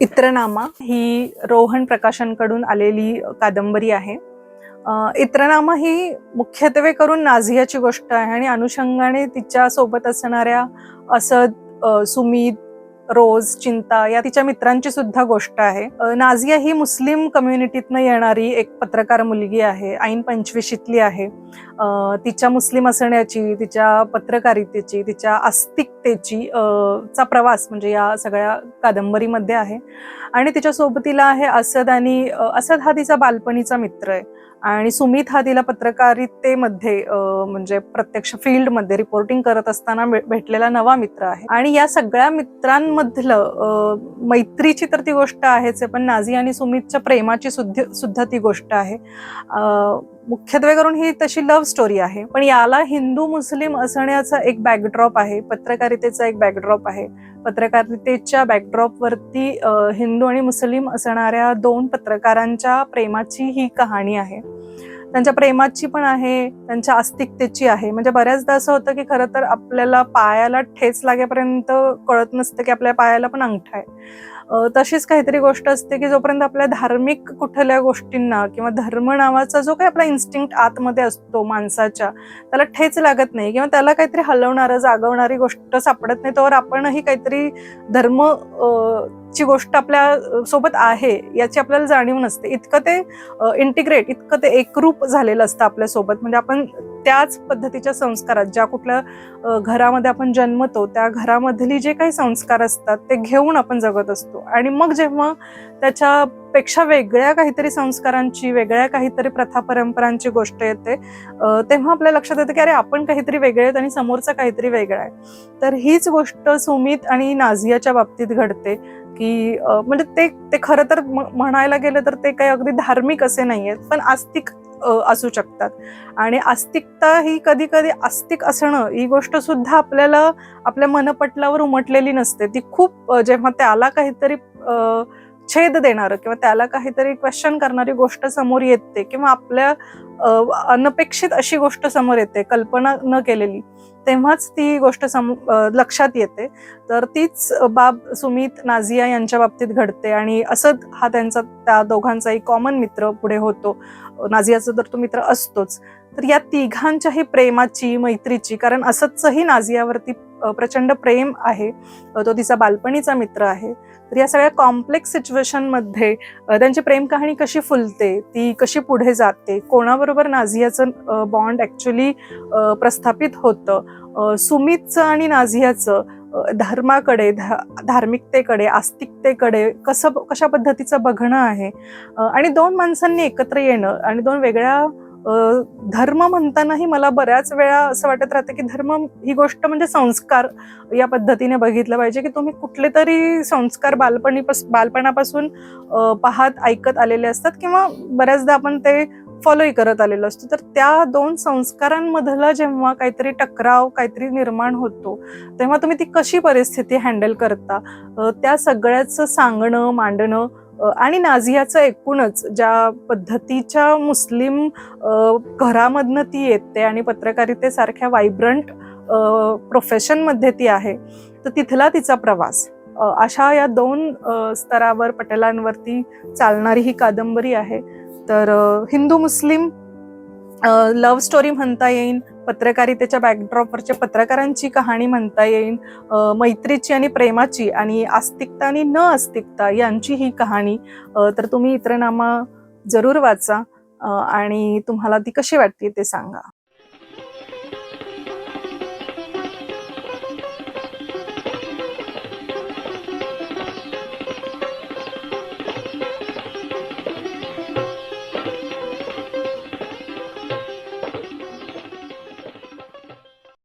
इत्रनामा ही रोहन प्रकाशनकडून आलेली कादंबरी आहे. इत्रनामा ही मुख्यत्वे करून नाझियाची गोष्ट आहे आणि अनुषंगाने तिच्या सोबत असणाऱ्या असद सुमित रोज चिंता या तिच्या मित्रांची सुद्धा गोष्ट आहे. नाझिया ही मुस्लिम कम्युनिटीतनं येणारी एक पत्रकार मुलगी आहे ऐन पंचवीशीतली आहे. तिच्या मुस्लिम असण्याची तिच्या पत्रकारितेची तिच्या आस्तिकतेची चा प्रवास म्हणजे या सगळ्या कादंबरीमध्ये आहे. आणि तिच्या सोबतीला आहे असद आणि असद हा तिचा बालपणीचा मित्र आहे. आणि सुमित हा तिला पत्रकारितेमध्ये म्हणजे प्रत्यक्ष फील्डमध्ये रिपोर्टिंग करत असताना भेटलेला नवा मित्र आहे. आणि या सगळ्या मित्रां मधलं मैत्रीची तर ती गोष्ट आहेच आहे पण नाझी आणि सुमितच्या प्रेमाची सुद्धा सुद्धा ती गोष्ट आहे. मुख्यत्वे करून ही तशी लव्ह स्टोरी आहे पण याला हिंदू मुस्लिम असण्याचा एक बॅकड्रॉप आहे पत्रकारितेचा एक बॅकड्रॉप आहे. पत्रकारितेच्या बॅकड्रॉपवरती हिंदू आणि मुस्लिम असणाऱ्या दोन पत्रकारांच्या प्रेमाची ही कहाणी आहे. त्यांच्या प्रेमाची पण आहे त्यांच्या आस्तिकतेची आहे. म्हणजे बऱ्याचदा असं होतं की खरं तर आपल्याला पायाला ठेच लागेपर्यंत कळत नसतं की आपल्या पायाला पण अंगठा आहे. तशीच काहीतरी गोष्ट असते की जोपर्यंत आपल्या धार्मिक कुठल्या गोष्टींना किंवा धर्म नावाचा जो काही आपला इन्स्टिंक्ट आतमध्ये असतो माणसाच्या त्याला ठेच लागत नाही किंवा त्याला काहीतरी हलवणारं जागवणारी गोष्ट सापडत नाही तोवर आपणही काहीतरी धर्म ची गोष्ट आपल्यासोबत आहे याची आपल्याला जाणीव नसते. इतकं ते इंटिग्रेट इतकं ते एकरूप झालेलं असतं आपल्यासोबत. म्हणजे आपण त्याच पद्धतीच्या संस्कारात ज्या कुठल्या घरामध्ये आपण जन्मतो त्या घरामधली जे काही संस्कार असतात ते घेऊन आपण जगत असतो. आणि मग जेव्हा त्याच्यापेक्षा वेगळ्या काहीतरी संस्कारांची वेगळ्या काहीतरी प्रथा परंपरांची गोष्ट येते तेव्हा आपल्या लक्षात येतं की अरे आपण काहीतरी वेगळे आहेत आणि समोरचा काहीतरी वेगळा आहे. तर हीच गोष्ट सुमित आणि नाझियाच्या बाबतीत घडते की म्हणजे ते ते खरं तर म- म्हणायला गेलं तर ते काही अगदी धार्मिक असे नाही आहेत पण आस्तिक असू शकतात. आणि आस्तिकता ही कधी कधी आस्तिक असणं ही गोष्ट सुद्धा आपल्याला आपल्या मनपटलावर उमटलेली नसते. ती खूप जेव्हा त्याला काहीतरी छेद देणारं किंवा त्याला काहीतरी क्वेश्चन करणारी गोष्ट समोर येते किंवा आपल्या अनपेक्षित अशी गोष्ट समोर येते कल्पना न केलेली तेव्हाच ती गोष्ट सम लक्षात येते. तर तीच बाब सुमित नाझिया यांच्या बाबतीत घडते आणि असद हा त्यांचा त्या दोघांचाही कॉमन मित्र पुढे होतो. नाझियाचा तर तो मित्र असतोच. तर या तिघांच्याही प्रेमाची मैत्रीची कारण असंचही नाझियावरती प्रचंड प्रेम आहे. तो तिचा बालपणीचा मित्र आहे. तर या सगळ्या कॉम्प्लेक्स सिच्युएशनमध्ये त्यांची प्रेम कहाणी कशी फुलते ती कशी पुढे जाते कोणाबरोबर नाझियाचं बॉन्ड ॲक्च्युली प्रस्थापित होतं सुमितचं आणि नाझियाचं धर्माकडे धा- धार्मिकतेकडे आस्तिकतेकडे कसं कशा पद्धतीचं बघणं आहे. आणि दोन माणसांनी एकत्र येणं आणि दोन वेगळ्या धर्म म्हणतानाही मला बऱ्याच वेळा असं वाटत राहतं की धर्म ही गोष्ट म्हणजे संस्कार या पद्धतीने बघितलं पाहिजे की तुम्ही कुठले तरी संस्कार बालपणी बालपणापासून पाहत ऐकत आलेले असतात किंवा बऱ्याचदा आपण ते फॉलोही करत आलेलो असतो. तर त्या दोन संस्कारांमधला जेव्हा काहीतरी टकराव काहीतरी निर्माण होतो तेव्हा तुम्ही ती कशी परिस्थिती हँडल करता? त्या सगळ्याचं सांगणं मांडणं आणि नाझियाचं एकूणच ज्या पद्धतीच्या मुस्लिम घरामधनं ती येते आणि पत्रकारितेसारख्या वायब्रंट प्रोफेशनमध्ये ती आहे तर तिथला तिचा प्रवास. अशा या दोन स्तरावर पटेलांवरती चालणारी ही कादंबरी आहे. तर हिंदू मुस्लिम लव्ह स्टोरी म्हणता येईल पत्रकारितेच्या बॅकड्रॉपवरच्या पत्रकारांची कहाणी म्हणता येईल मैत्रीची आणि प्रेमाची आणि आस्तिकता आणि न आस्तिकता यांची ही कहाणी. तर तुम्ही इतरनामा जरूर वाचा आणि तुम्हाला ती कशी वाटते ते सांगा.